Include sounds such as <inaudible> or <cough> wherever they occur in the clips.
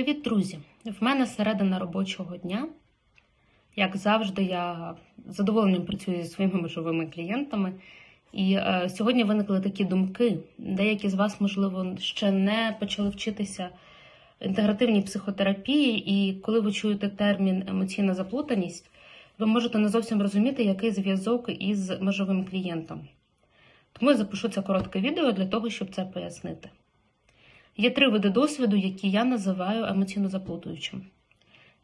Привіт, друзі! В мене середина робочого дня. Як завжди, я задоволенням працюю зі своїми межовими клієнтами. І е, сьогодні виникли такі думки. Деякі з вас, можливо, ще не почали вчитися інтегративній психотерапії, і коли ви чуєте термін емоційна заплутаність, ви можете не зовсім розуміти, який зв'язок із межовим клієнтом. Тому я запишу це коротке відео для того, щоб це пояснити. Є три види досвіду, які я називаю емоційно заплутуючим.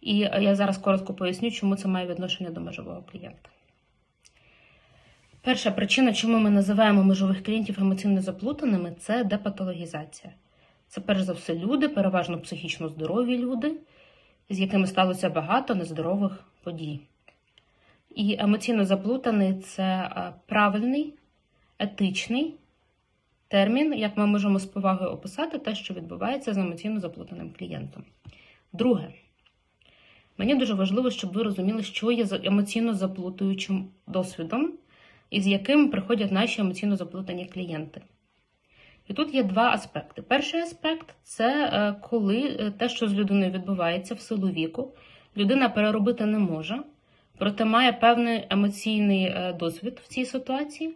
І я зараз коротко поясню, чому це має відношення до межового клієнта. Перша причина, чому ми називаємо межових клієнтів емоційно заплутаними, це депатологізація. Це перш за все люди, переважно психічно здорові люди, з якими сталося багато нездорових подій. І емоційно заплутаний це правильний, етичний термін, як ми можемо з повагою описати те, що відбувається з емоційно заплутаним клієнтом. Друге, мені дуже важливо, щоб ви розуміли, що є емоційно заплутуючим досвідом, і з яким приходять наші емоційно заплутані клієнти. І тут є два аспекти. Перший аспект це е, коли те, що з людиною відбувається в силу віку, людина переробити не може, проте має певний емоційний е, досвід в цій ситуації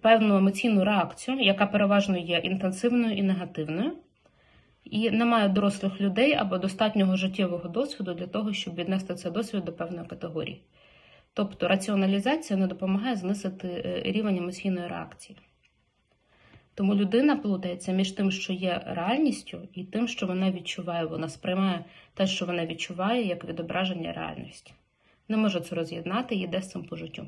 певну емоційну реакцію, яка переважно є інтенсивною і негативною, і немає дорослих людей або достатнього життєвого досвіду для того, щоб віднести цей досвід до певної категорії. Тобто раціоналізація не допомагає знизити е, рівень емоційної реакції. Тому людина плутається між тим, що є реальністю, і тим, що вона відчуває, вона сприймає те, що вона відчуває, як відображення реальності. Не може це роз'єднати йде з цим по життю.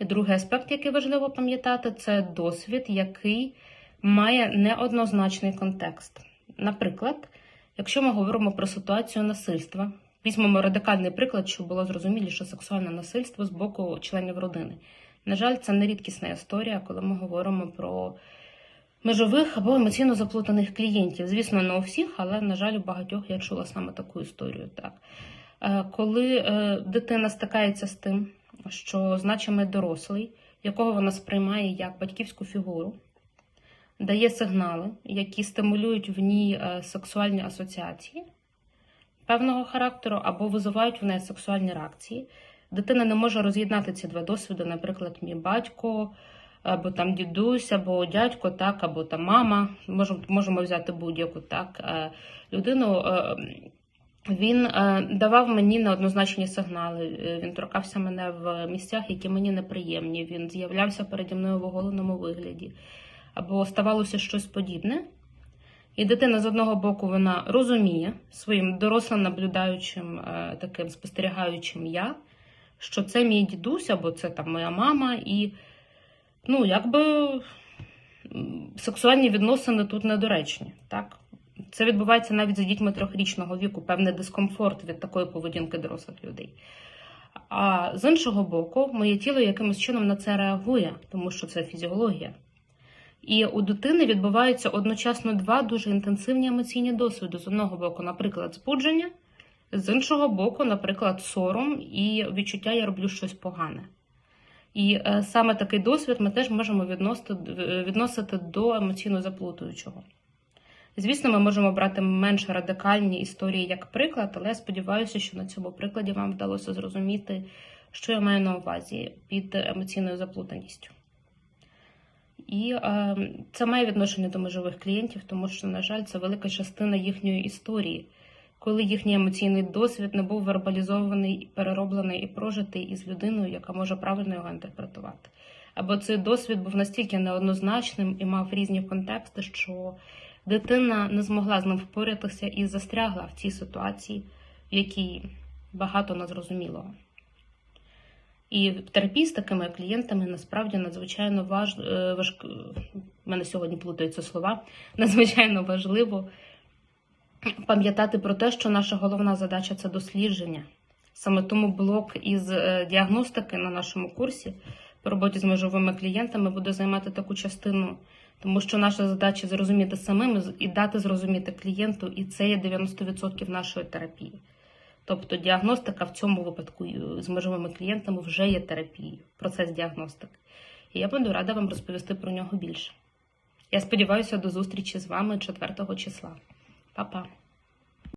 Другий аспект, який важливо пам'ятати, це досвід, який має неоднозначний контекст. Наприклад, якщо ми говоримо про ситуацію насильства, візьмемо радикальний приклад, щоб було зрозуміліше сексуальне насильство з боку членів родини. На жаль, це не рідкісна історія, коли ми говоримо про межових або емоційно заплутаних клієнтів. Звісно, не у всіх, але, на жаль, у багатьох я чула саме таку історію. Так. Е, коли е, дитина стикається з тим, що значимий дорослий, якого вона сприймає як батьківську фігуру, дає сигнали, які стимулюють в ній е, сексуальні асоціації певного характеру або визивають в неї сексуальні реакції. Дитина не може роз'єднати ці два досвіди, наприклад, мій батько, або там дідусь, або дядько, так, або там мама. Можемо можемо взяти будь-яку так е, людину. Він е, давав мені неоднозначні сигнали. Е, він торкався мене в місцях, які мені неприємні. Він з'являвся переді мною в оголеному вигляді, або ставалося щось подібне. І дитина з одного боку вона розуміє своїм дорослим наблюдаючим, е, таким спостерігаючим я, що це мій дідусь, або це там моя мама, і ну, якби сексуальні відносини тут недоречні. так? Це відбувається навіть за дітьми трьохрічного віку, певний дискомфорт від такої поведінки дорослих людей. А з іншого боку, моє тіло якимось чином на це реагує, тому що це фізіологія. І у дитини відбуваються одночасно два дуже інтенсивні емоційні досвіди. З одного боку, наприклад, збудження, з іншого боку, наприклад, сором і відчуття я роблю щось погане. І е, саме такий досвід ми теж можемо відносити, відносити до емоційно заплутуючого. Звісно, ми можемо брати менш радикальні історії як приклад, але я сподіваюся, що на цьому прикладі вам вдалося зрозуміти, що я маю на увазі під емоційною заплутаністю. І е, це має відношення до межових клієнтів, тому що, на жаль, це велика частина їхньої історії, коли їхній емоційний досвід не був вербалізований, перероблений і прожитий із людиною, яка може правильно його інтерпретувати. Або цей досвід був настільки неоднозначним і мав різні контексти, що дитина не змогла з ним впоратися і застрягла в цій ситуації, в якій багато незрозумілого. І в терапії з такими клієнтами насправді надзвичайно важ... Е, важ... Мене сьогодні плутаються слова. <laughs> Надзвичайно важливо пам'ятати про те, що наша головна задача це дослідження. Саме тому блок із е, діагностики на нашому курсі по роботі з межовими клієнтами буде займати таку частину тому що наша задача зрозуміти самим і дати зрозуміти клієнту, і це є 90% нашої терапії. Тобто діагностика в цьому випадку з межовими клієнтами вже є терапією, процес діагностики. І я буду рада вам розповісти про нього більше. Я сподіваюся до зустрічі з вами 4 числа. Па-па!